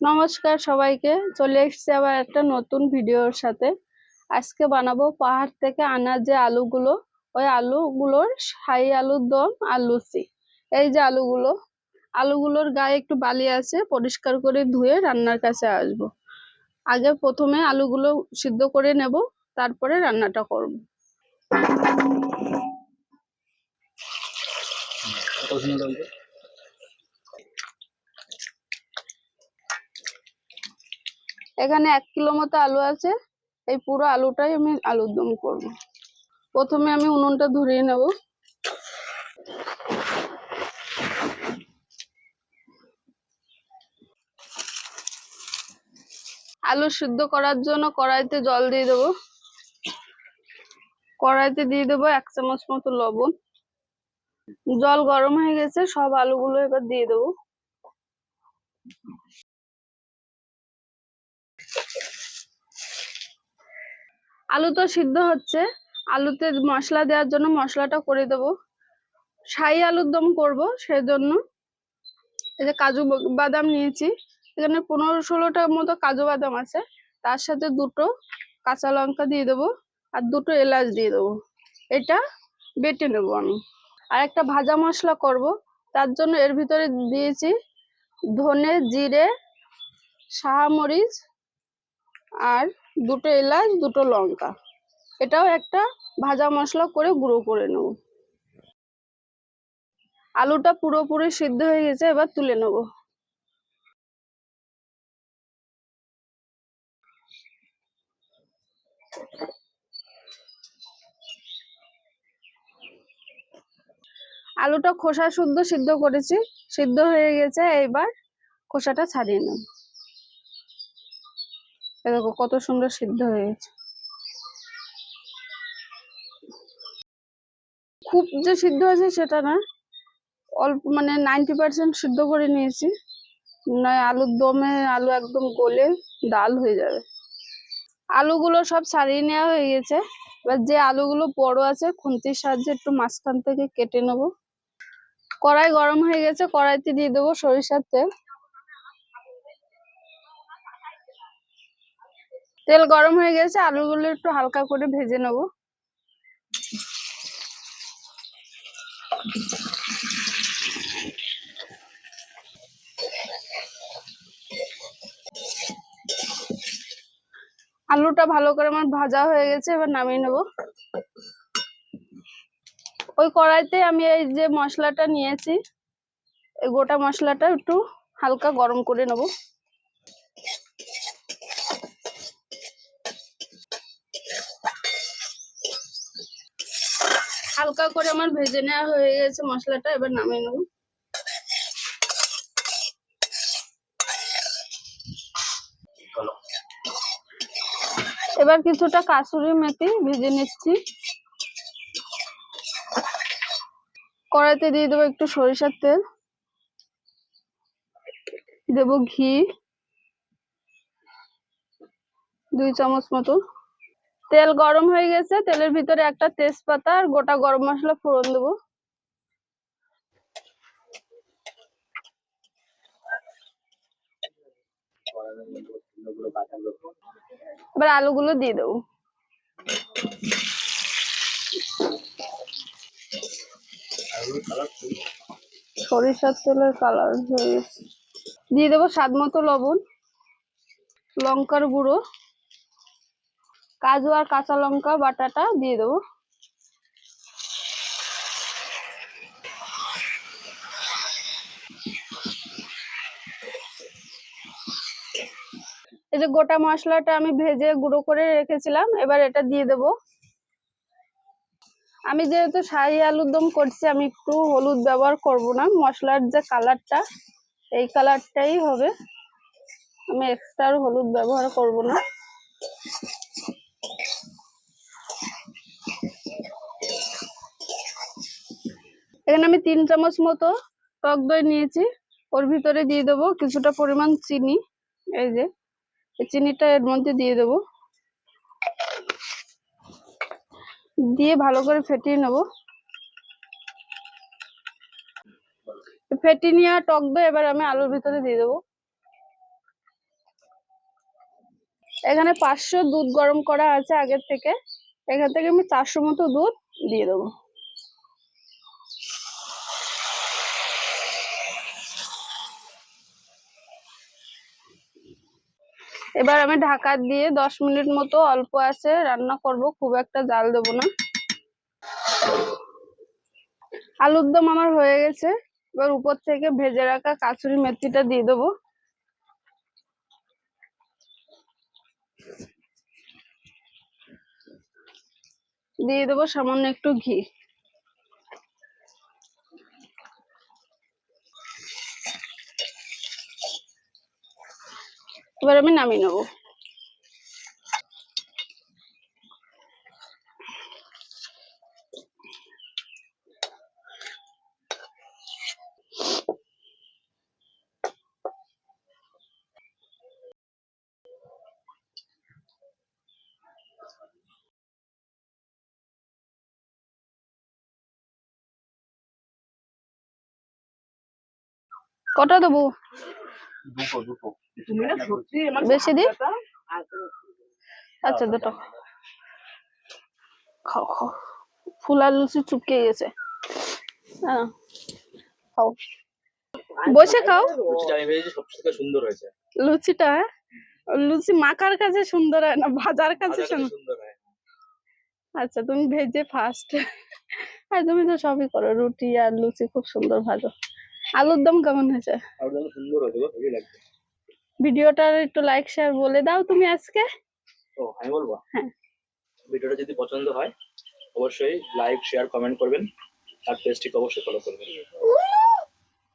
নমস্কার সবাইকে। চলে এসেছি আবার একটা নতুন ভিডিওর সাথে। আজকে বানাবো পাহাড় থেকে আনা যে আলুগুলো, ওই আলুগুলোর শাহি আলুর দম আর লুচি। এই যে আলুগুলো, আলুগুলোর গায়ে একটু বালি আছে, পরিষ্কার করে ধুয়ে রান্নার কাছে আসব। আগে প্রথমে আলুগুলো সিদ্ধ করে নেব, তারপরে রান্নাটা করব। এখানে এক কিলো মতো আলু আছে। এই পুরো আলুটাই আমি আলুর দম করব। প্রথমে আমি উনুনটা ধরিয়ে নেব। আলু সিদ্ধ করার জন্য কড়াইতে জল দিয়ে দেবো। কড়াইতে দিয়ে দেবো এক চামচ মতো লবণ। জল গরম হয়ে গেছে, সব আলুগুলো এবার দিয়ে দেবো। আলু তো সিদ্ধ হচ্ছে। আলুতে মশলা দেওয়ার জন্য মশলাটা করে দেব। শাহি আলুর দম করব সেজন্য। এই যে কাজু বাদাম নিয়েছি। এখানে পনেরো ষোলোটার মতো কাজু বাদাম আছে। তার সাথে দুটো কাঁচা লঙ্কা দিয়ে দেবো আর দুটো এলাচ দিয়ে দেবো। এটা বেটে নেব আমি। আর একটা ভাজা মশলা করব। তার জন্য এর ভিতরে দিয়েছি ধনে, জিরে, সাহা মরিচ আর দুটো এলাচ, দুটো লঙ্কা। এটাও একটা ভাজা মশলা করে গুঁড়ো করে নেব। আলুটা পুরোপুরি সিদ্ধ হয়ে গেছে, এবার তুলে নেব। আলুটা খোসা শুদ্ধ সিদ্ধ করেছি, সিদ্ধ হয়ে গেছে এইবার খোসাটা ছাড়িয়ে নেব। দেখো কত সুন্দর সিদ্ধ হয়ে গেছে। খুব যে সিদ্ধ হয়েছে সেটা না, অল্প মানে নাইনটি পার্সেন্ট সিদ্ধ করে নিয়েছি। নয়, আলুর দমে আলু একদম গলে ডাল হয়ে যাবে। আলুগুলো সব ছাড়িয়ে নেওয়া হয়ে গেছে। এবার যে আলুগুলো বড় আছে, খুন্তির সাহায্যে একটু মাঝখান থেকে কেটে নেব। কড়াই গরম হয়ে গেছে, কড়াইতে দিয়ে দেবো সরিষার তেল। তেল গরম হয়ে গেছে, আলুগুলো একটু হালকা করে ভেজে নেব। আলুটা ভালো করে আমার ভাজা হয়ে গেছে, এবার নামিয়ে নেব। ওই কড়াইতে আমি এই যে মশলাটা নিয়েছি গোটা মশলাটা একটু হালকা গরম করে নেব। হালকা করে আমার ভেজে নেওয়া হয়ে গেছে মশলাটা, এবার নামিয়ে নেব। এবার কিছুটা কাসুরি মেথি ভেজে নিচ্ছি। কড়াইতে দিয়ে দেবো একটু সরিষার তেল। দেবো ঘি। দুই চামচ মতো। তেল গরম হয়ে গেছে, তেলের ভিতরে একটা তেজপাতা আর গোটা গরম মশলা ফোড়ন দেবো। এবার আলুগুলো দিয়ে দেবো। সরিষার তেলের কালার হয়ে গেছে। দিয়ে দেবো স্বাদ মতো লবণ, লঙ্কার গুঁড়ো। কাজু আর কাঁচা লঙ্কা বাটাটা দিয়ে দেবো। এই যে গোটা মশলাটা আমি ভেজে গুঁড়ো করে রেখেছিলাম, এবার এটা দিয়ে দেব। আমি যেহেতু শাহি আলুর দম করছি, আমি একটু হলুদ ব্যবহার করব না, মশলার যে কালারটা, এই কালারটাই হবে। আমি এক্সট্রা হলুদ ব্যবহার করব না। এখানে আমি তিন চামচ মতো টক দই নিয়েছি। ওর ভিতরে দিয়ে দেবো কিছুটা পরিমাণ চিনি। এই যে চিনিটা এর মধ্যে দিয়ে দেবো। দিয়ে ভালো করে ফেটিয়ে নেব। ফেটিয়ে নেওয়া টক দই এবার আমি আলুর ভিতরে দিয়ে দেবো। এখানে পাঁচশো দুধ গরম করা আছে আগের থেকে। এখান থেকে আমি চারশো মতো দুধ দিয়ে দেবো। এবার আমি ঢাকা দিয়ে দশ মিনিট মতো অল্প আছে রান্না করব, খুব একটা জাল দেবো না। আলুর দম আমার হয়ে গেছে, এবার উপর থেকে ভেজে রাখা কাসুরি মেথিটা দিয়ে দেবো। দিয়ে দেবো সামান্য একটু ঘি। এবার আমি নামিয়ে নেব। কটা দেবো? দুটো দুটো। বেশি দি? আচ্ছা দুটো। খাও খাও। ফুল আর লুচি চুপকে গেছে। হ্যাঁ খাও। বসে খাও। সুন্দর হয়েছে। লুচিটা? লুচি মাখার কাছে সুন্দর হয় না ভাজার কাছে সুন্দর হয়। আচ্ছা তুমি ভেজে ফার্স্ট আর তুমি তো সবই করো রুটি আর লুচি খুব সুন্দর ভাজো। আলুর দম কেমন হয়েছে? আর যেন সুন্দর হয়েছে গো লাগছে। ভিডিওটার একটু লাইক শেয়ার বলে দাও তুমি আজকে। ও আমি বলব? হ্যাঁ। ভিডিওটা যদি পছন্দ হয় অবশ্যই লাইক শেয়ার কমেন্ট করবেন। আর পেজটিকে অবশ্যই ফলো করবেন।